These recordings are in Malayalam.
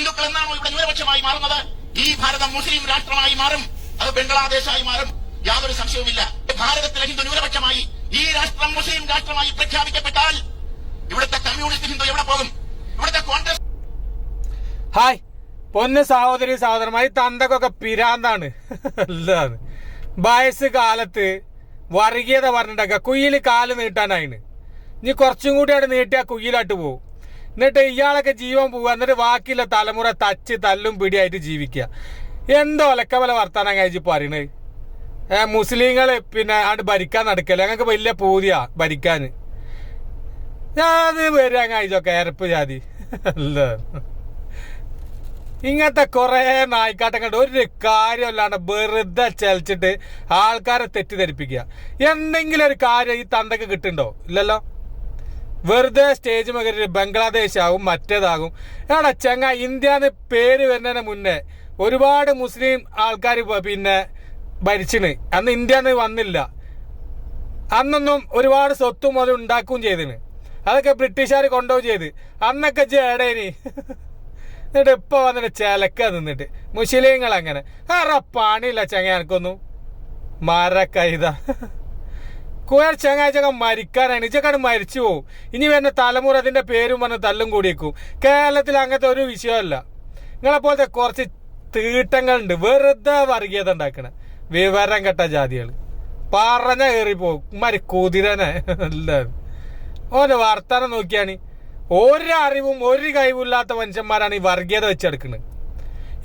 ഹിന്ദുക്കൾ എന്നാണോ ഇവിടെ ന്യൂനപക്ഷമായി മാറുന്നത്? ഈ ഭാരതം മുസ്ലിം രാഷ്ട്രമായി മാറും അത് ബംഗ്ലാദേശായി മാറും. യാതൊരു സംശയവുമില്ല. ഭാരതത്തിലെ ഹിന്ദു ന്യൂനപക്ഷമായി ഈ രാഷ്ട്രം മുസ്ലിം രാഷ്ട്രമായി പ്രഖ്യാപിക്കപ്പെട്ടാൽ ഇവിടുത്തെ കമ്മ്യൂണിസ്റ്റ് ഹിന്ദു എവിടെ പോകും? ഇവിടുത്തെ കോൺഗ്രസ് ഹായ്. പൊന്ന് സഹോദരി സഹോദരന്മാർ ഈ തന്തക്കൊക്കെ പിരാന്താണ്. അല്ലാണ് വയസ്സ് കാലത്ത് വർഗീയത പറഞ്ഞിട്ടൊക്കെ കുയിൽ കാൽ നീട്ടാനായിന്. ഇനി കുറച്ചും കൂടി അവിടെ നീട്ടിയാൽ കുയിലായിട്ട് പോകും എന്നിട്ട് ഇയാളൊക്കെ ജീവൻ പോവുക എന്നിട്ട് ബാക്കിയുള്ള തലമുറ തച്ച് തല്ലും പിടിയായിട്ട് ജീവിക്കുക. എന്തോ ഒലക്കമല വർത്താനം കഴിച്ച് പറയണേ. ഏ മുസ്ലിങ്ങൾ പിന്നെ ആണ്ട് ഭരിക്കാൻ നടക്കല്ലേ? ഞങ്ങൾക്ക് വലിയ പൂതിയാ ഭരിക്കാൻ ഞാൻ വരാൻ കഴിച്ചൊക്കെ ഏരപ്പ് ജാതി. അല്ല. ഇങ്ങനത്തെ കുറെ നായ്ക്കാട്ടം കണ്ട് ഒരു കാര്യമല്ലാണ്ട് വെറുതെ ചലിച്ചിട്ട് ആൾക്കാരെ തെറ്റിദ്ധരിപ്പിക്കുക. എന്തെങ്കിലും ഒരു കാര്യം ഈ തന്തക്ക് കിട്ടുന്നുണ്ടോ? ഇല്ലല്ലോ. വെറുതെ സ്റ്റേജ് മകരി ബംഗ്ലാദേശ് ആകും മറ്റേതാകും. എടാ ചെങ്ങ ഇന്ത്യ എന്ന് പേര് വരുന്നതിന് മുന്നേ ഒരുപാട് മുസ്ലിം ആൾക്കാർ പിന്നെ ഭരിച്ചിന്. അന്ന് ഇന്ത്യ എന്ന് വന്നില്ല. അന്നൊന്നും ഒരുപാട് സ്വത്തും അത് ഉണ്ടാക്കുകയും ചെയ്തിന്. അതൊക്കെ ബ്രിട്ടീഷുകാർ കൊണ്ടുപോകും ചെയ്ത്. അന്നൊക്കെ ജേടേനി എന്നിട്ട് ഇപ്പൊ വന്നിട്ട് ചിലക്ക നിന്നിട്ട് മുസ്ലിങ്ങൾ അങ്ങനെ അറ പണിയില്ല ചങ്ങ എനിക്കൊന്നും. മരക്കൈത. കുയർ ചങ്ങാഴ്ചക്ക മരിക്കാനാണ്. ഇജക്കാണ് മരിച്ചു പോവും. ഇനി വരുന്ന തലമുറ അതിന്റെ പേരും പറഞ്ഞ് തല്ലും കൂടിയേക്കും. കേരളത്തിൽ അങ്ങനത്തെ ഒരു വിഷയമല്ല. നിങ്ങളെ പോലത്തെ കുറച്ച് തീട്ടങ്ങളുണ്ട്. വെറുതെ വർഗീയത ഉണ്ടാക്കണേ. വിവരം കെട്ട ജാതികൾ. പറഞ്ഞ കയറി പോകും മരി കുതിരനെ എല്ലാവരും വർത്താനം നോക്കിയാണ്. ഒരു അറിവും ഒരു കഴിവില്ലാത്ത മനുഷ്യന്മാരാണ് ഈ വർഗീയത വെച്ചെടുക്കുന്നത്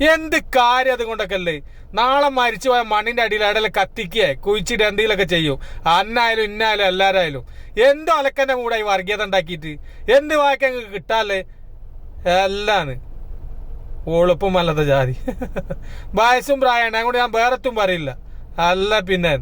എന്ത് കാര്യം അതുകൊണ്ടൊക്കെ അല്ലേ നാളെ മരിച്ചു പോയ മണ്ണിന്റെ അടിയിൽ ഇടയിൽ കത്തിക്കേ കുഴിച്ചിട്ട് എന്തെങ്കിലുമൊക്കെ ചെയ്യും. അന്നായാലും ഇന്നായാലും എല്ലാരായാലും. എന്തോ അലക്കന്റെ കൂടെ ഈ വർഗീയത ഉണ്ടാക്കിയിട്ട്? എന്ത് വായിക്കാൻ കിട്ടാല്ലേ? എല്ലാന്ന്. ഒളുപ്പമല്ലാത്ത ജാതി. വയസ്സും അങ്ങോട്ട് ഞാൻ വേറെത്തും പറയില്ല. അല്ല പിന്നെ.